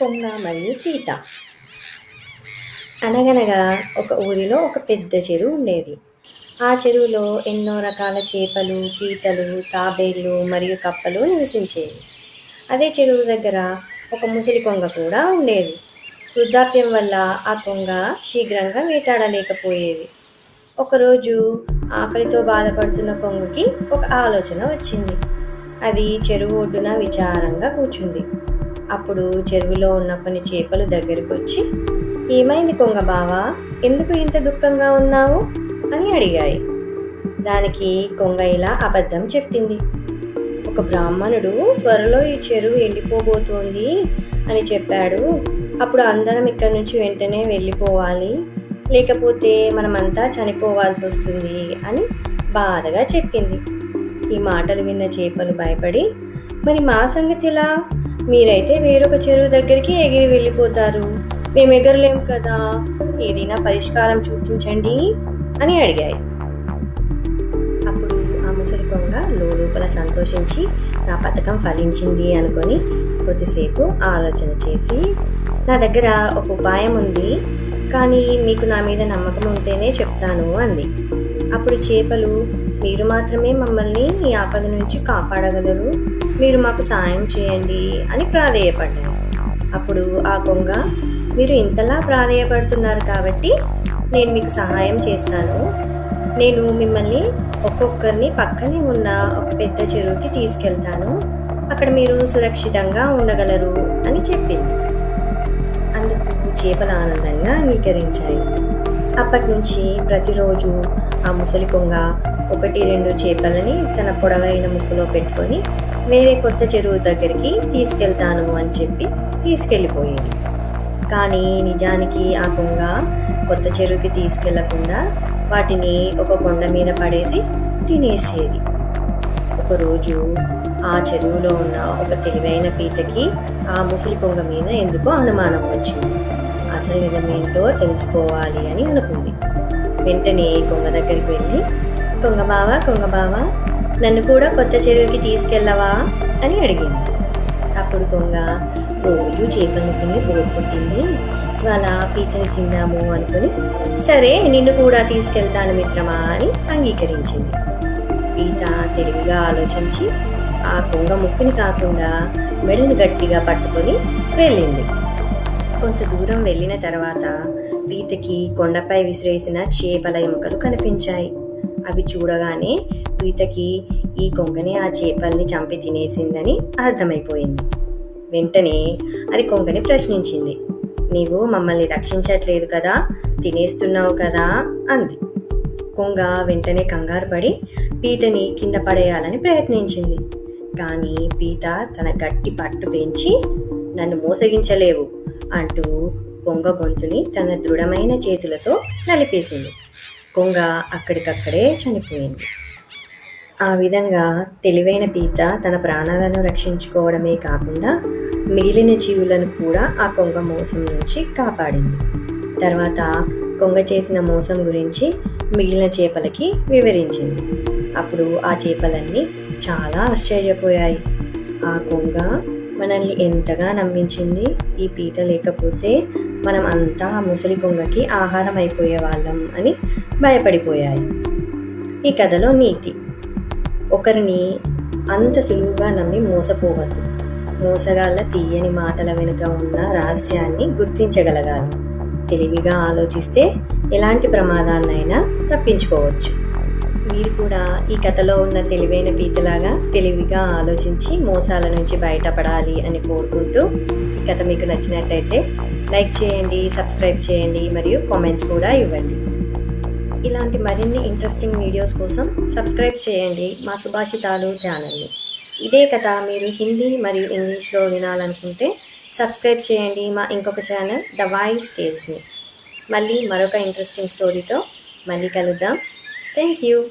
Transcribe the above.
కొంగ మరియు పీత అనగనగా ఒక ఊరిలో ఒక పెద్ద చెరువు ఉండేది. ఆ చెరువులో ఎన్నో రకాల చేపలు పీతలు తాబేళ్ళు మరియు కప్పలు నివసించేవి. అదే చెరువు దగ్గర ఒక ముసలి కొంగ కూడా ఉండేది. వృద్ధాప్యం వల్ల ఆ కొంగ శీఘ్రంగా వేటాడలేకపోయేది. ఒకరోజు ఆకలితో బాధపడుతున్న కొంగకి ఒక ఆలోచన వచ్చింది. అది చెరువు ఒడ్డున విచారంగా కూర్చుంది. అప్పుడు చెరువులో ఉన్న కొన్ని చేపలు దగ్గరికి వచ్చి ఏమైంది కొంగ బావా? ఎందుకు ఇంత దుఃఖంగా ఉన్నావు? అని అడిగాయి. దానికి కొంగ ఇలా అబద్ధం చెప్పింది. ఒక బ్రాహ్మణుడు త్వరలో ఈ చెరువు ఎండిపోబోతోంది అని చెప్పాడు. అప్పుడు అందరం ఇక్కడి నుంచి వెంటనే వెళ్ళిపోవాలి. లేకపోతే మనమంతా చనిపోవాల్సి వస్తుంది అని బాధగా చెప్పింది. ఈ మాటలు విన్న చేపలు భయపడి మరి మా సంగతి ఇలా మీరైతే వేరొక చెరువు దగ్గరికి ఎగిరి వెళ్ళిపోతారు. మేము ఎగరలేం కదా. ఏదైనా పరిష్కారం చూపించండి అని అడిగాయి. అప్పుడు ఆ ముసలి కొంగ లోపల సంతోషించి నా పథకం ఫలించింది అనుకొని కొద్దిసేపు ఆలోచన చేసి నా దగ్గర ఒక ఉపాయం ఉంది కానీ మీకు నా మీద నమ్మకం ఉంటేనే చెప్తాను అంది. అప్పుడు చేపలు మీరు మాత్రమే మమ్మల్ని ఈ ఆపద నుంచి కాపాడగలరు. మీరు మాకు సాయం చేయండి అని ప్రాధేయపడ్డారు. అప్పుడు ఆ కొంగ మీరు ఇంతలా ప్రాధేయపడుతున్నారు కాబట్టి నేను మీకు సహాయం చేస్తాను. నేను మిమ్మల్ని ఒక్కొక్కరిని పక్కనే ఉన్న ఒక పెద్ద చెరువుకి తీసుకెళ్తాను. అక్కడ మీరు సురక్షితంగా ఉండగలరు అని చెప్పింది. అందుకు చేపలు ఆనందంగా అంగీకరించాయి. అప్పటి నుంచి ప్రతిరోజు ఆ ముసలి కొంగ ఒకటి రెండు చేపలని తన పొడవైన ముక్కులో పెట్టుకొని వేరే కొత్త చెరువు దగ్గరికి తీసుకెళ్తాను అని చెప్పి తీసుకెళ్ళిపోయేది. కానీ నిజానికి ఆ కొంగ కొత్త చెరువుకి తీసుకెళ్ళకుండా వాటిని ఒక కొండ మీద పడేసి తినేసేది. ఒకరోజు ఆ చెరువులో ఉన్న ఒక తెలివైన పీతకి ఆ ముసలి కొంగ మీద ఎందుకో అనుమానం వచ్చింది. అసలు నిజమేంటో తెలుసుకోవాలి అని అనుకుంది. వెంటనే కొంగ దగ్గరికి వెళ్ళి కొంగ బావ కొంగ బావ నన్ను కూడా కొత్త చెరువుకి తీసుకెళ్ళవా? అని అడిగింది. అప్పుడు కొంగ రోజు చేపలు తిని బోర్ కొట్టింది. వాళ్ళ పీతని తిందాము అనుకుని సరే నిన్ను కూడా తీసుకెళ్తాను మిత్రమా అని అంగీకరించింది. పీత తెలివిగా ఆలోచించి ఆ కొంగ ముక్కుని కాకుండా మెడను గట్టిగా పట్టుకొని వెళ్ళింది. కొంత దూరం వెళ్ళిన తర్వాత పీతకి కొండపై విసిరేసిన చేపల ఎముకలు కనిపించాయి. అవి చూడగానే పీతకి ఈ కొంగని ఆ చేపల్ని చంపి తినేసిందని అర్థమైపోయింది. వెంటనే అది కొంగని ప్రశ్నించింది. నీవు మమ్మల్ని రక్షించట్లేదు కదా తినేస్తున్నావు కదా అంది. కొంగ వెంటనే కంగారు పడి పీతని కింద పడేయాలని ప్రయత్నించింది. కానీ పీత తన గట్టి పట్టు పెంచి నన్ను మోసగించలేవు అంటూ కొంగ గొంతుని తన దృఢమైన చేతులతో నలిపేసింది. కొంగ అక్కడికక్కడే చనిపోయింది. ఆ విధంగా తెలివైన పీత తన ప్రాణాలను రక్షించుకోవడమే కాకుండా మిగిలిన జీవులను కూడా ఆ కొంగ మోసం నుంచి కాపాడింది. తర్వాత కొంగ చేసిన మోసం గురించి మిగిలిన చేపలకి వివరించింది. అప్పుడు ఆ చేపలన్నీ చాలా ఆశ్చర్యపోయాయి. ఆ కొంగ మనల్ని ఎంతగా నమ్మించింది ఈ పీత లేకపోతే మనం అంతా ముసలి కొంగకి ఆహారం అయిపోయే వాళ్ళం అని భయపడిపోయాయి. ఈ కథలో నీతి. ఒకరిని అంత సులువుగా నమ్మి మోసపోవద్దు. మోసగాళ్ళ తీయని మాటల వెనుక ఉన్న రహస్యాన్ని గుర్తించగలగాలి. తెలివిగా ఆలోచిస్తే ఎలాంటి ప్రమాదాన్నైనా తప్పించుకోవచ్చు. మీరు కూడా ఈ కథలో ఉన్న తెలివైన పీతలాగా తెలివిగా ఆలోచించి మోసాల నుంచి బయటపడాలి అని కోరుకుంటూ ఈ కథ మీకు నచ్చినట్టయితే లైక్ చేయండి సబ్స్క్రైబ్ చేయండి మరియు కామెంట్స్ కూడా ఇవ్వండి. ఇలాంటి మరిన్ని ఇంట్రెస్టింగ్ వీడియోస్ కోసం సబ్స్క్రైబ్ చేయండి మా సుభాషితాలు ఛానల్ని. ఇదే కథ మీరు హిందీ మరియు ఇంగ్లీష్లో వినాలనుకుంటే సబ్స్క్రైబ్ చేయండి మా ఇంకొక ఛానల్ ద వాయిస్ టేల్స్ని. మళ్ళీ మరొక ఇంట్రెస్టింగ్ స్టోరీతో మళ్ళీ కలుద్దాం. Thank you.